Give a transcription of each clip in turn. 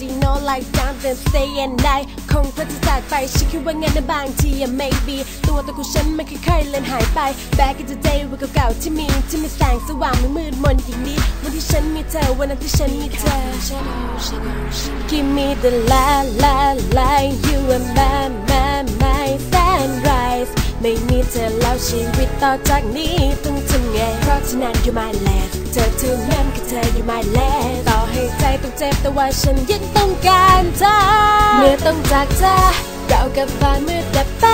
how do you know like down then stay and night คงเพราะที่จากไปฉันคิดว่างั้นนะบางทีอะ maybe ตัวตนของฉันมันค่อยๆเลือนหายไป back in the day วันเก่าๆที่มีที่มีแสงสว่างไม่มืดมนอย่างนี้ วันที่ฉันมีเธอวันนั้นที่ฉันมีเธอ Give me the la la la you are my my my sunrise ไม่มีเธอแล้วชีวิตต่อจากนี้ต้องทำไง เพราะฉะนั้น you my last เธอเท่านั้นคือเธอ you my last ต่อให้ใจต้องเจ็บแต่ว่าฉันยังต้องการเธอ เมื่อต้องจากเธอเรากับฟ้ามืดดับไป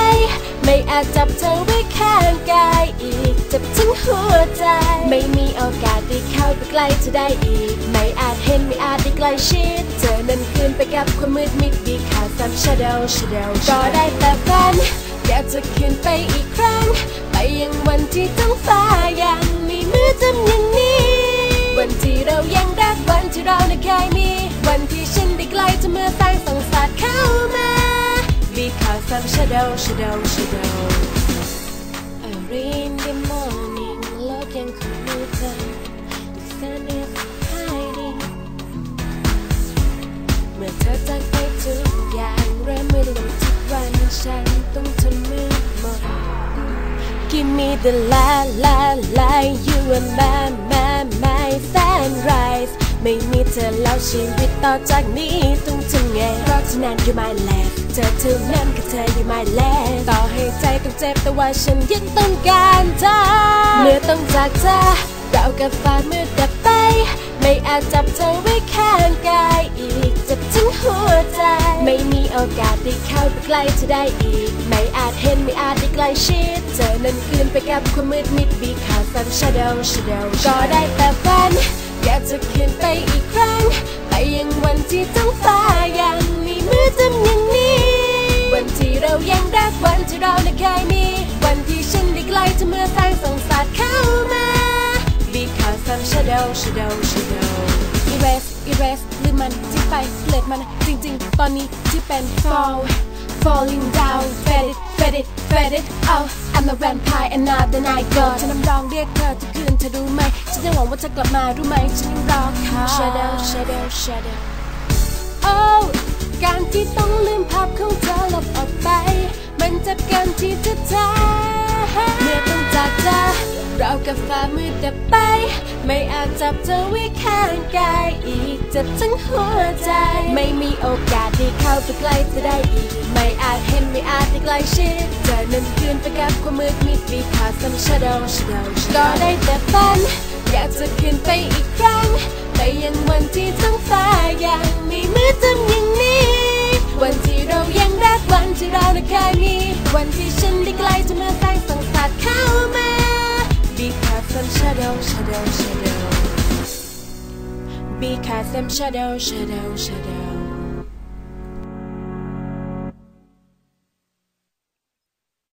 ไม่อาจจับเธอไว้ข้างกายอีกเจ็บทั้งหัวใจ ไม่มีโอกาสได้เข้าไปใกล้เธอได้อีก ไม่อาจเห็นไม่อาจได้ใกล้ชิด เธอนั้นคืนไปกับความมืดมิดดีขาดซ้ำ shadow shadow ก็ได้แต่ฝันอยากจะคืน ไปอีกครั้ง ไปยังวันที่ท้องฟ้ายังมีมือจำอย่างนี้ วันที่เรายังรักวันที่เราไม่เคยมี วันที่ฉันได้ใกล้จะเมื่อแสงส่องสาดเข้ามา Because I'm shadow shadow shadow Early in the morning Give me the la la la you are my my my sunrise ไม่มีเธอแล้วชีวิตต่อจากนี้ต้องทำไงเพราะฉะนั้น you my last เธอเท่านั้นคือเธอ you my last ต่อให้ใจต้องเจ็บแต่ว่าฉันยังต้องการเธอ เมื่อต้องจากเธอเรากับฟ้ามืดดับไป ไม่อาจจับเธอไว้ข้างกายอีก หัวใจ ไม่มีโอกาสได้เข้าไปใกล้เธอได้อีก ไม่อาจเห็นไม่อาจได้ใกล้ชิดเธอนั้นคืนไปกับความมืดมิดบีขาดสัน shadow shadow ก็ได้แต่ฝันอยากจะคืนไปอีกครั้ง ไปยังวันที่ท้องฟ้ายังมีมือจำอย่างนี้ วันที่เรายังรักวันที่เราไม่เคยมี วันที่ฉันได้ใกล้เธอเมื่อแสงส่องสาดเข้ามา Because I'm shadow shadow shadow erase erase ลืมมันที่ไปเกลียดมันจริง ๆ ตอนนี้ที่เป็น fall falling down fed it fed it fed it oh I'm a vampire and not the night god ฉันน้ำรองเรียกเธอทุกคืนเธอรู้ไหมฉันยังหวังว่าจะกลับมารู้ไหมฉันยังรอเขา shadow shadow shadow oh การที่ต้องลืมภาพของเธอลบออกไป มันเจ็บเกันที่เธอทำเมื่อต้องจากเธอเรากับฟ้ามื ดดับไป ไม่อาจจับเธอไว้ข้างกายอีกเจ็บทั้งหัวใจ ไม่มีโอกาสได้เข้าไปใกล้เธอได้อีก ไม่อาจเห็นไม่อาจได้ใกล้ชิดเธอนั้นคืนไปกับความมืดมิดบีขาดซ้ำ shadow shadow ก็ได้แต่ฝัน อยากจะคืนไปอีกครั้ง ไปยังวันที่ท้องฟ้ายังมีมือ shadow shadow Because I'm shadow shadow shadow